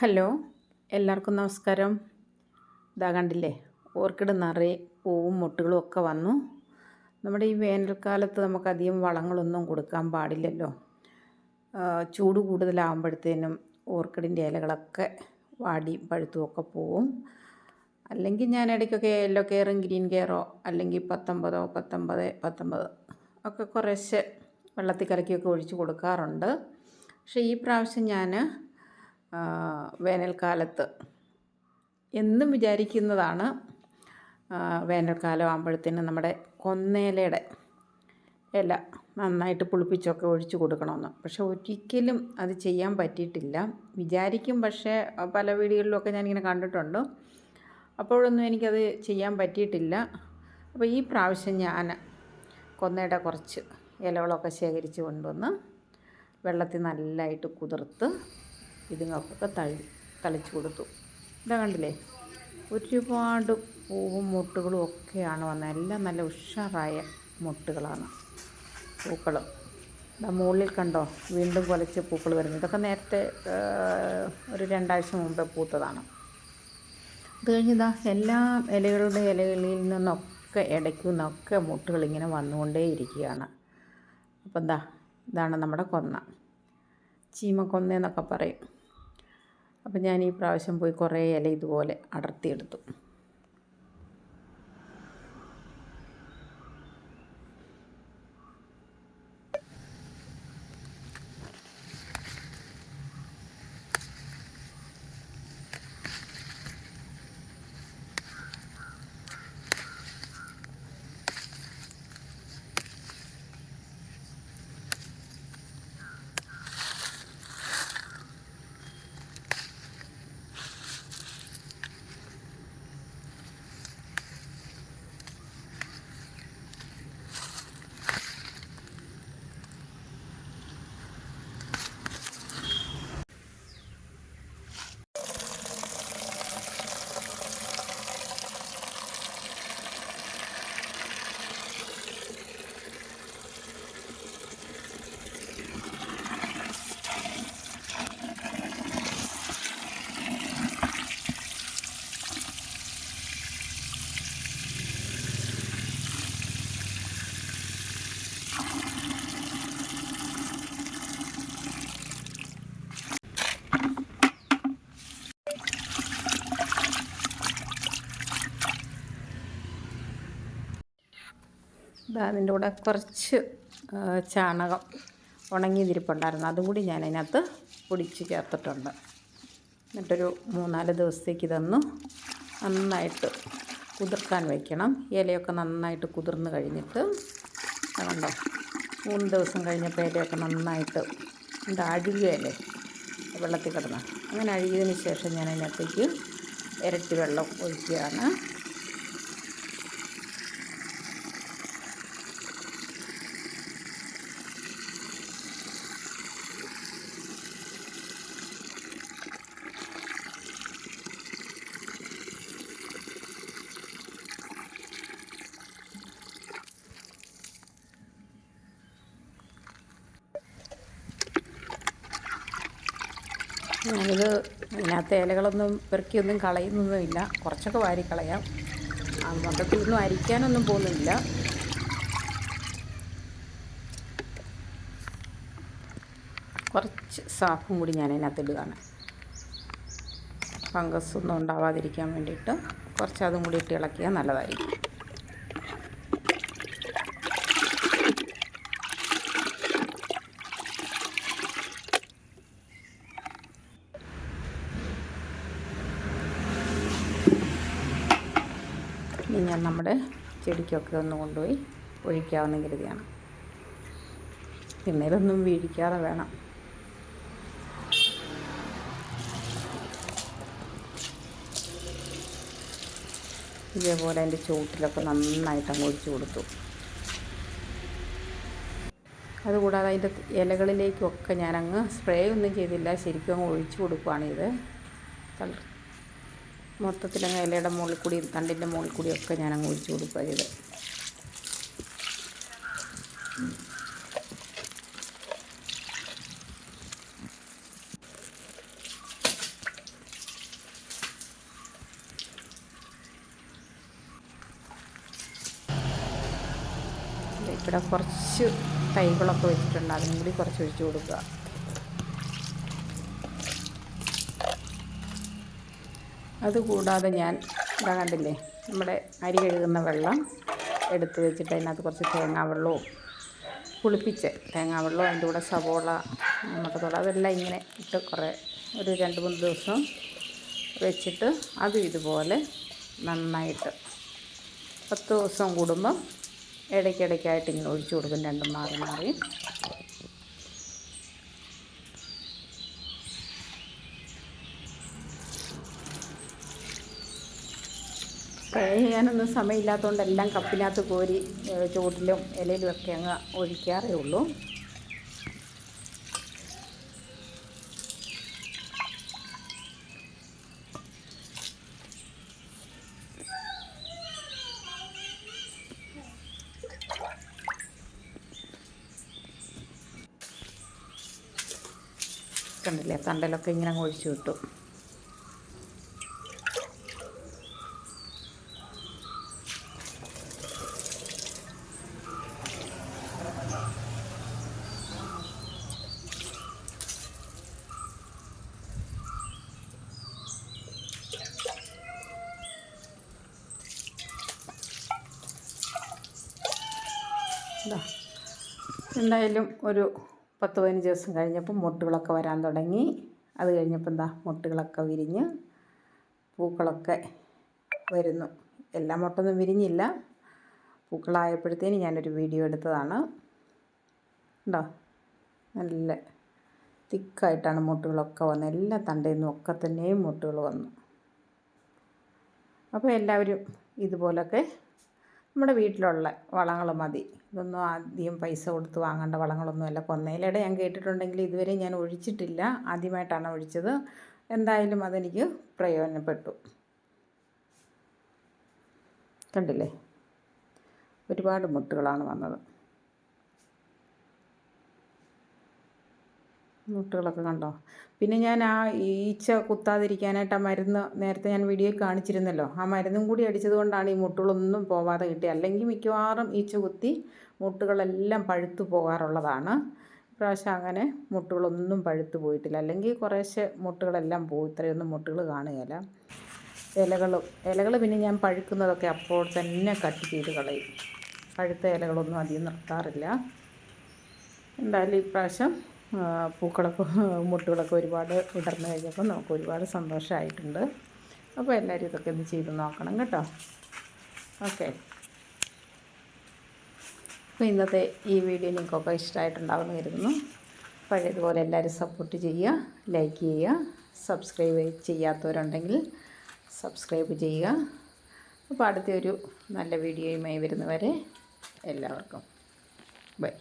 Hello എല്ലാവർക്കും നമസ്കാരം. ഇതാ കണ്ടില്ലേ ഓർക്കിഡ് നിറയെ പൂവും മുട്ടുകളും ഒക്കെ വന്നു. നമ്മുടെ ഈ വേനൽക്കാലത്ത് നമുക്കധികം വളങ്ങളൊന്നും കൊടുക്കാൻ പാടില്ലല്ലോ. ചൂട് കൂടുതലാകുമ്പോഴത്തേനും ഓർക്കിഡിന്റെ ഇലകളൊക്കെ വാടി പഴുത്തുമൊക്കെ പോവും. അല്ലെങ്കിൽ ഞാൻ ഇടയ്ക്കൊക്കെ യെല്ലോ കെയറും ഗ്രീൻ കെയറോ അല്ലെങ്കിൽ പത്തൊമ്പതോ പത്തൊമ്പത് പത്തൊമ്പത് ഒക്കെ കുറേശ്ശെ വെള്ളത്തിൽ കലക്കിയൊക്കെ ഒഴിച്ച് കൊടുക്കാറുണ്ട്. പക്ഷേ ഈ പ്രാവശ്യം ഞാൻ വേനൽക്കാലത്ത്. എന്നും വിചാരിക്കുന്നതാണ് വേനൽക്കാലം ആകുമ്പോഴത്തേനും നമ്മുടെ കൊന്നേലയുടെ ഇല നന്നായിട്ട് പുളിപ്പിച്ചൊക്കെ ഒഴിച്ചു കൊടുക്കണമെന്ന്. പക്ഷെ ഒരിക്കലും അത് ചെയ്യാൻ പറ്റിയിട്ടില്ല. വിചാരിക്കും പക്ഷേ പല വീടുകളിലൊക്കെ ഞാനിങ്ങനെ കണ്ടിട്ടുണ്ട്. അപ്പോഴൊന്നും എനിക്കത് ചെയ്യാൻ പറ്റിയിട്ടില്ല. അപ്പോൾ ഈ പ്രാവശ്യം ഞാൻ കൊന്നയുടെ കുറച്ച് ഇലകളൊക്കെ ശേഖരിച്ച് കൊണ്ടുവന്ന് വെള്ളത്തിൽ നല്ലതായിട്ട് കുതിർത്ത് ഇതുങ്ങൾക്കൊക്കെ തഴി തളിച്ച് കൊടുത്തു. ഇതാ കണ്ടില്ലേ? ഒരുപാട് പൂവും മുട്ടുകളും ഒക്കെയാണ് വന്നത്. എല്ലാം നല്ല ഉഷാറായ മുട്ടുകളാണ് പൂക്കളും. ഇതാ മുകളിൽ കണ്ടോ? വീണ്ടും കുലച്ച് പൂക്കൾ വരുന്നു ഇതൊക്കെ നേരത്തെ ഒരു രണ്ടാഴ്ച മുമ്പേ പൂത്തതാണ്. അത് കഴിഞ്ഞിതാ എല്ലാ ഇലകളുടെ ഇലകളിൽ നിന്നൊക്കെ ഇടയ്ക്ക് നിന്നൊക്കെ മുട്ടുകൾ ഇങ്ങനെ വന്നുകൊണ്ടേ ഇരിക്കുകയാണ്. അപ്പം എന്താ ഇതാണ് നമ്മുടെ കൊന്ന. ചീമക്കൊന്ന എന്നൊക്കെ പറയും. അപ്പം ഞാൻ ഈ പ്രാവശ്യം പോയി കുറേ ഇല ഇതുപോലെ അടർത്തിയെടുത്തു. അതിന്റെ കൂടെ കുറച്ച് ചാണകം ഉണങ്ങിയതിരിപ്പുണ്ടായിരുന്നു. അതും കൂടി ഞാൻ അതിനകത്ത് പൊടിച്ച് ചേർത്തിട്ടുണ്ട്. എന്നിട്ടൊരു മൂന്നാൽ ദിവസത്തേക്ക് ഇതൊന്ന് നന്നായിട്ട് കുതിർക്കാൻ വയ്ക്കണം ഇലയൊക്കെ നന്നായിട്ട് കുതിർന്ന് കഴിഞ്ഞിട്ട് അതുകൊണ്ടോ മൂന്ന് ദിവസം കഴിഞ്ഞപ്പോൾ ഇലയൊക്കെ നന്നായിട്ട് എന്താ അഴുകുകയല്ലേ വെള്ളത്തിൽ കിടന്ന്. അങ്ങനെ അഴുകിയതിന് ശേഷം ഞാൻ അതിനകത്തേക്ക് ഇരട്ടി വെള്ളം ഒഴിക്കുകയാണ്. ഞാനിത് അതിനകത്ത് ഇലകളൊന്നും പെറുക്കിയൊന്നും കളയുന്നൊന്നുമില്ല. കുറച്ചൊക്കെ വാരി കളയാം. മൊത്തത്തിൽ മൊത്തത്തിലൊന്നും അരിക്കാനൊന്നും പോകുന്നില്ല. കുറച്ച് സാഫും കൂടി ഞാൻ അതിനകത്ത് ഇടുകയാണ്. ഫംഗസ് ഒന്നും ഉണ്ടാവാതിരിക്കാൻ വേണ്ടിയിട്ട് കുറച്ച് അതും കൂടി ഇട്ട് ഇളക്കിയാൽ നല്ലതായിരിക്കും. ഇനി ഞാൻ നമ്മുടെ ചെടിക്കൊക്കെ ഒന്ന് കൊണ്ടുപോയി ഒഴിക്കാവുന്ന കരുതിയാണ്. പിന്നെ ഇതൊന്നും വീഴിക്കാതെ വേണം. ഇതേപോലെ അതിന്റെ ചുവട്ടിലൊക്കെ നന്നായിട്ട് അങ്ങ് ഒഴിച്ചു കൊടുത്തു. അതുകൂടാതെ അതിന്റെ ഇലകളിലേക്കൊക്കെ ഞാനങ്ങ് സ്പ്രേ ഒന്നും ചെയ്തില്ല. ശരിക്കും അങ്ങ് ഒഴിച്ചു കൊടുക്കുവാണിത് മൊത്തത്തിൽ ഇലയുടെ മുകളിൽ കൂടിയും തണ്ടിന്റെ മുകളിൽ കൂടിയും ഒക്കെ ഞാൻ അങ്ങ് ഒഴിച്ചു കൊടുക്കുക ചെയ്ത് ഇവിടെ കുറച്ച് തൈകളൊക്കെ വെച്ചിട്ടുണ്ട്. അതിനും കൂടി കുറച്ച് ഒഴിച്ചു കൊടുക്കുക. അതുകൂടാതെ ഞാൻ ഇതാ കണ്ടില്ലേ നമ്മുടെ അരി കഴുകുന്ന വെള്ളം എടുത്ത് വെച്ചിട്ട് അതിനകത്ത് കുറച്ച് തേങ്ങാ വെള്ളവും പുളിപ്പിച്ച് തേങ്ങാ വെള്ളവും അതിന്റെ കൂടെ സവോള മുട്ടത്തോള അതെല്ലാം ഇങ്ങനെ ഇട്ട് കുറേ ഒരു രണ്ട് മൂന്ന് ദിവസം വെച്ചിട്ട് അതും ഇതുപോലെ നന്നായിട്ട് പത്ത് ദിവസം കൂടുമ്പം ഇടയ്ക്കിടയ്ക്കായിട്ട് ഇങ്ങനെ ഒഴിച്ചു കൊടുക്കും രണ്ടും മാറി മാറി. സ്പ്രേ ചെയ്യാനൊന്നും സമയമില്ലാത്തതുകൊണ്ട് എല്ലാം കപ്പിനകത്ത് കോരി ചൂട്ടിലും ഇലയിലും ഒക്കെ അങ്ങ് ഒഴിക്കാറേ ഉള്ളൂ. കണ്ടില്ലേ? തണ്ടലൊക്കെ ഇങ്ങനെ അങ്ങ് ഒഴിച്ചു വിട്ടു ഇതാ എന്തായാലും ഒരു പത്ത് പതിനഞ്ച് ദിവസം കഴിഞ്ഞപ്പോൾ മുട്ടുകളൊക്കെ വരാൻ തുടങ്ങി. അത് കഴിഞ്ഞപ്പോൾ എന്താ മുട്ടുകളൊക്കെ വിരിഞ്ഞ് പൂക്കളൊക്കെ വരുന്നു. എല്ലാ മുട്ടൊന്നും വിരിഞ്ഞില്ല. പൂക്കളായപ്പോഴത്തേന് ഞാനൊരു വീഡിയോ എടുത്തതാണ്. ഉണ്ടോ നല്ല തിക്കായിട്ടാണ് മുട്ടുകളൊക്കെ വന്നത് എല്ലാ തണ്ടയിൽ നിന്നും ഒക്കെ തന്നെയും മുട്ടുകൾ വന്നു. അപ്പോൾ എല്ലാവരും ഇതുപോലൊക്കെ നമ്മുടെ വീട്ടിലുള്ള വളങ്ങൾ മതി. ഇതൊന്നും ആദ്യം പൈസ കൊടുത്ത് വാങ്ങേണ്ട വളങ്ങളൊന്നുമല്ല കൊന്നയിലയുടെ ഞാൻ കേട്ടിട്ടുണ്ടെങ്കിൽ ഇതുവരെ ഞാൻ ഒഴിച്ചിട്ടില്ല. ആദ്യമായിട്ടാണ് ഒഴിച്ചത്. എന്തായാലും അതെനിക്ക് പ്രയോജനപ്പെട്ടു. കണ്ടില്ലേ? ഒരുപാട് മുട്ടുകളാണ് വന്നത്. മുട്ടുകളൊക്കെ കണ്ടോ? പിന്നെ ഞാൻ ആ ഈച്ച കുത്താതിരിക്കാനായിട്ട് ആ മരുന്ന് നേരത്തെ ഞാൻ വീഡിയോയിൽ കാണിച്ചിരുന്നല്ലോ. ആ മരുന്നും കൂടി അടിച്ചത് കൊണ്ടാണ് ഈ മുട്ടുകളൊന്നും പോവാതെ കിട്ടിയത് അല്ലെങ്കിൽ മിക്കവാറും ഈച്ച കുത്തി മുട്ടുകളെല്ലാം പഴുത്തു പോകാറുള്ളതാണ്. ഇപ്രാവശ്യം അങ്ങനെ മുട്ടുകളൊന്നും പഴുത്തു പോയിട്ടില്ല. അല്ലെങ്കിൽ കുറേശ്ശെ മുട്ടുകളെല്ലാം പോയി. ഇത്രയൊന്നും മുട്ടുകൾ കാണുകയില്ല. ഇലകൾ ഇലകൾ പിന്നെ ഞാൻ പഴുക്കുന്നതൊക്കെ അപ്പോൾ തന്നെ കട്ട് ചെയ്ത് കളയും. പഴുത്ത ഇലകളൊന്നും അധികം നിർത്താറില്ല. എന്തായാലും ഇപ്രാവശ്യം പൂക്കളൊക്കെ മുട്ടുകളൊക്കെ ഒരുപാട് വിടർന്നു കഴിഞ്ഞപ്പോൾ നമുക്ക് ഒരുപാട് സന്തോഷമായിട്ടുണ്ട്. അപ്പോൾ എല്ലാവരും ഇതൊക്കെ ഒന്ന് ചെയ്ത് നോക്കണം കേട്ടോ. ഓക്കെ. അപ്പോൾ ഇന്നത്തെ ഈ വീഡിയോ നിങ്ങൾക്കൊക്കെ ഇഷ്ടമായിട്ടുണ്ടാകുമെന്ന് കരുതുന്നു. പഴയതുപോലെ എല്ലാവരും സപ്പോർട്ട് ചെയ്യുക ലൈക്ക് ചെയ്യുക സബ്സ്ക്രൈബ് ചെയ്യാത്തവരുണ്ടെങ്കിൽ സബ്സ്ക്രൈബ് ചെയ്യുക. അപ്പോൾ അടുത്തൊരു നല്ല വീഡിയോയുമായി വരുന്നവരെ എല്ലാവർക്കും. ബൈ